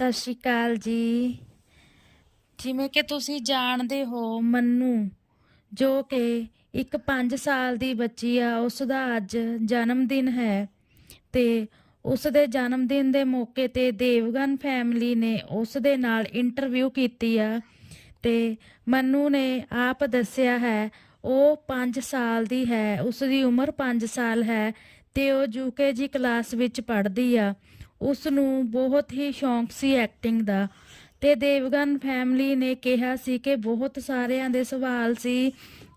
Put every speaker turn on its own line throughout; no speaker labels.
ਸਤਿ ਸ਼੍ਰੀ ਅਕਾਲ ਜੀ। ਜਿਵੇਂ ਕਿ ਤੁਸੀਂ ਜਾਣਦੇ ਹੋ ਮੰਨੂ, ਜੋ ਕਿ ਇੱਕ 5 ਸਾਲ ਦੀ ਬੱਚੀ ਆ ਉਸ ਦਾ ਅੱਜ ਜਨਮ ਦਿਨ ਹੈ ਤੇ ਉਸ ਦੇ ਜਨਮ ਦਿਨ ਦੇ ਮੌਕੇ ਤੇ ਦੇਵਗਨ ਫੈਮਿਲੀ ਨੇ ਉਸ ਦੇ ਨਾਲ ਇੰਟਰਵਿਊ ਕੀਤੀ ਆ ਤੇ ਮੰਨੂ ਨੇ ਆਪ ਦੱਸਿਆ ਹੈ, ਉਹ 5 ਸਾਲ ਦੀ ਹੈ ਉਸ ਦੀ ਉਮਰ 5 ਸਾਲ ਹੈ ਤੇ ਉਹ ਯੂਕੇਜੀ ਕਲਾਸ ਵਿੱਚ ਪੜ੍ਹਦੀ ਆ। ਉਸ ਨੂੰ ਬਹੁਤ ਹੀ ਸ਼ੌਂਕ ਸੀ ਐਕਟਿੰਗ ਦਾ ਤੇ ਦੇਵਗਨ ਫੈਮਿਲੀ ਨੇ ਕਿਹਾ ਸੀ ਕਿ ਬਹੁਤ ਸਾਰਿਆਂ ਦੇ ਸਵਾਲ ਸੀ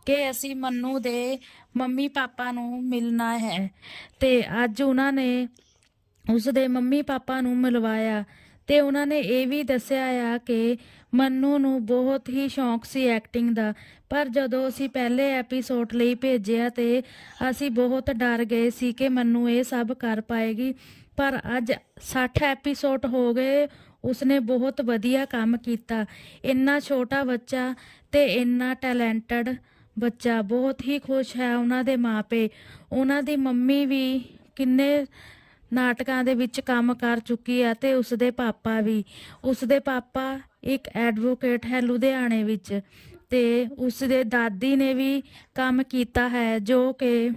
ਕਿ ਅਸੀਂ ਮੰਨੂ ਦੇ ਮੰਮੀ ਪਾਪਾ ਨੂੰ ਮਿਲਣਾ ਹੈ ਤੇ ਅੱਜ ਉਹਨਾਂ ਨੇ ਉਸ ਦੇ ਮੰਮੀ ਪਾਪਾ ਨੂੰ ਮਿਲਵਾਇਆ। ਤੇ ਉਹਨਾਂ ਨੇ ਇਹ ਵੀ ਦੱਸਿਆ ਆ ਕਿ ਮੰਨੂ ਨੂੰ ਬਹੁਤ ਹੀ ਸ਼ੌਂਕ ਸੀ ਐਕਟਿੰਗ ਦਾ। ਪਰ ਜਦੋਂ ਅਸੀਂ ਪਹਿਲੇ ਐਪੀਸੋਡ ਲਈ ਭੇਜਿਆ ਤੇ ਅਸੀਂ ਬਹੁਤ ਡਰ ਗਏ ਸੀ ਕਿ ਮੰਨੂ ਇਹ ਸਭ ਕਰ ਪਾਏਗੀ। ਪਰ ਅੱਜ 60 ਐਪੀਸੋਡ ਹੋ ਗਏ, ਉਸਨੇ ਬਹੁਤ ਵਧੀਆ ਕੰਮ ਕੀਤਾ। ਇੰਨਾ ਛੋਟਾ ਬੱਚਾ ਤੇ ਇੰਨਾ ਟੈਲੈਂਟਡ ਬੱਚਾ, ਬਹੁਤ ਹੀ ਖੁਸ਼ ਹੈ ਉਹਨਾਂ ਦੇ ਮਾਪੇ ਉਹਨਾਂ ਦੀ ਮੰਮੀ ਵੀ ਕਿੰਨੇ ਨਾਟਕਾਂ ਦੇ ਵਿੱਚ ਕੰਮ ਕਰ ਚੁੱਕੀ ਹੈ ਤੇ ਉਸਦੇ ਪਾਪਾ ਵੀ। ਉਸਦੇ ਪਾਪਾ ਇੱਕ ਐਡਵੋਕੇਟ ਹੈ ਲੁਧਿਆਣੇ ਵਿੱਚ ਤੇ ਉਸਦੇ ਦਾਦੀ ਨੇ ਵੀ ਕੰਮ ਕੀਤਾ ਹੈ ਜੋ ਕਿ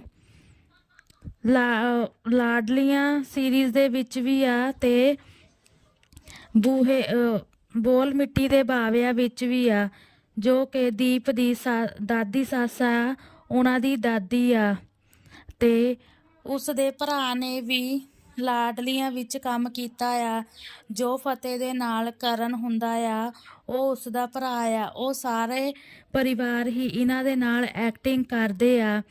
ਲਾ- ਲਾਡਲੀਆਂ ਸੀਰੀਜ਼ ਦੇ ਵਿੱਚ ਵੀ ਆ ਤੇ ਬੂਹੇ ਬੋਲ ਮਿੱਟੀ ਦੇ ਬਾਵਿਆਂ ਵਿੱਚ ਵੀ ਆ, ਜੋ ਕਿ ਦੀਪ ਦੀ ਸਾ- ਦਾਦੀ ਸੱਸ ਆ ਉਹਨਾਂ ਦੀ ਦਾਦੀ ਆ। ਤੇ ਉਸ ਦੇ ਭਰਾ ਨੇ ਵੀ ਲਾਡਲੀਆਂ ਵਿੱਚ ਕੰਮ ਕੀਤਾ ਆ, ਜੋ ਫਤਿਹ ਦੇ ਨਾਲ ਕਰਨ ਹੁੰਦਾ ਆ, ਉਹ ਉਸ ਦਾ ਭਰਾ ਆ। ਉਹ ਸਾਰੇ ਪਰਿਵਾਰ ਹੀ ਇਹਨਾਂ ਦੇ ਨਾਲ ਐਕਟਿੰਗ ਕਰਦੇ ਆ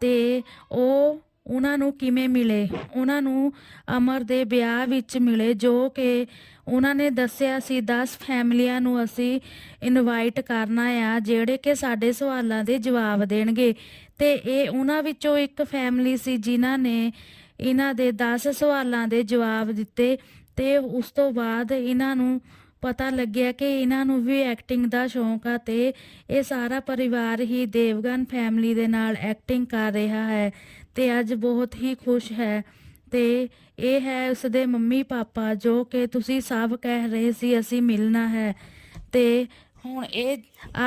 ਤੇ ਉਹ ਉਹਨਾਂ ਨੂੰ ਕਿਵੇਂ ਮਿਲੇ? ਉਹਨਾਂ ਨੂੰ ਅਮਰ ਦੇ ਵਿਆਹ ਵਿੱਚ ਮਿਲੇ, ਜੋ ਕਿ ਉਹਨਾਂ ਨੇ ਦੱਸਿਆ ਸੀ 10 ਫੈਮਲੀਆਂ ਨੂੰ ਅਸੀਂ ਇਨਵਾਈਟ ਕਰਨਾ ਆ, ਜਿਹੜੇ ਕਿ ਸਾਡੇ ਸਵਾਲਾਂ ਦੇ ਜਵਾਬ ਦੇਣਗੇ। ਤੇ ਇਹ ਉਹਨਾਂ ਵਿੱਚੋਂ ਇੱਕ ਫੈਮਲੀ ਸੀ, ਜਿਨ੍ਹਾਂ ਨੇ ਇਹਨਾਂ ਦੇ 10 ਸਵਾਲਾਂ ਦੇ ਜਵਾਬ ਦਿੱਤੇ ਤੇ ਉਸ ਤੋਂ ਬਾਅਦ ਇਹਨਾਂ ਨੂੰ ਪਤਾ ਲੱਗਿਆ ਕਿ ਇਹਨਾਂ ਨੂੰ ਵੀ ਐਕਟਿੰਗ ਦਾ ਸ਼ੌਂਕ ਆ ਤੇ ਇਹ ਸਾਰਾ ਪਰਿਵਾਰ ਹੀ ਦੇਵਗਨ ਫੈਮਿਲੀ ਦੇ ਨਾਲ ਐਕਟਿੰਗ ਕਰ ਰਿਹਾ ਹੈ ਤੇ ਅੱਜ ਬਹੁਤ ਹੀ ਖੁਸ਼ ਹੈ ਤੇ ਇਹ ਹੈ ਉਸਦੇ ਮੰਮੀ ਪਾਪਾ ਜੋ ਕਿ ਤੁਸੀਂ ਸਭ ਕਹਿ ਰਹੇ ਸੀ ਅਸੀਂ ਮਿਲਣਾ ਹੈ ਤੇ ਹੁਣ ਇਹ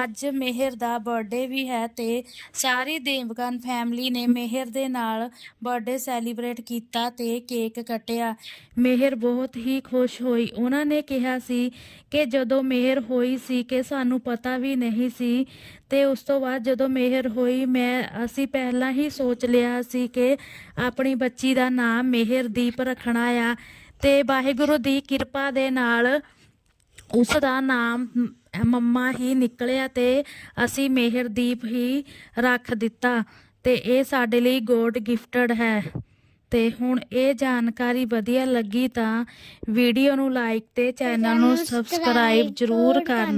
ਅੱਜ ਮਿਹਰ ਦਾ ਬਰਥਡੇ ਵੀ ਹੈ ਤੇ ਸਾਰੀ ਦੇਵਗਨ ਫੈਮਿਲੀ ਨੇ ਮਿਹਰ ਦੇ ਨਾਲ ਬਰਥਡੇ ਸੈਲੀਬ੍ਰੇਟ ਕੀਤਾ ਤੇ ਕੇਕ ਕੱਟਿਆ। ਮਿਹਰ ਬਹੁਤ ਹੀ ਖੁਸ਼ ਹੋਈ। ਉਹਨਾਂ ਨੇ ਕਿਹਾ ਸੀ ਕਿ ਜਦੋਂ ਮਿਹਰ ਹੋਈ ਸੀ ਕਿ ਸਾਨੂੰ ਪਤਾ ਵੀ ਨਹੀਂ ਸੀ ਤੇ ਉਸ ਤੋਂ ਬਾਅਦ ਜਦੋਂ ਮਿਹਰ ਹੋਈ, ਮੈਂ, ਅਸੀਂ ਪਹਿਲਾਂ ਹੀ ਸੋਚ ਲਿਆ ਸੀ ਕਿ ਆਪਣੀ ਬੱਚੀ ਦਾ ਨਾਮ ਮਿਹਰਦੀਪ ਰੱਖਣਾ ਆ ਤੇ ਵਾਹਿਗੁਰੂ ਦੀ ਕਿਰਪਾ ਦੇ ਨਾਲ ਉਸ ਦਾ ਨਾਮ ਮੰਮਾ ਹੀ ਨਿਕਲਿਆ ਤੇ ਅਸੀਂ ਮਿਹਰਦੀਪ ਹੀ ਰੱਖ ਦਿੱਤਾ ਤੇ ਇਹ ਸਾਡੇ ਲਈ ਗੋਡ ਗਿਫਟਡ ਹੈ। ਤੇ ਹੁਣ ਇਹ ਜਾਣਕਾਰੀ ਵਧੀਆ ਲੱਗੀ ਤਾਂ ਵੀਡੀਓ ਨੂੰ ਲਾਈਕ ਤੇ ਚੈਨਲ ਨੂੰ ਸਬਸਕ੍ਰਾਈਬ ਜ਼ਰੂਰ ਕਰਨਾ।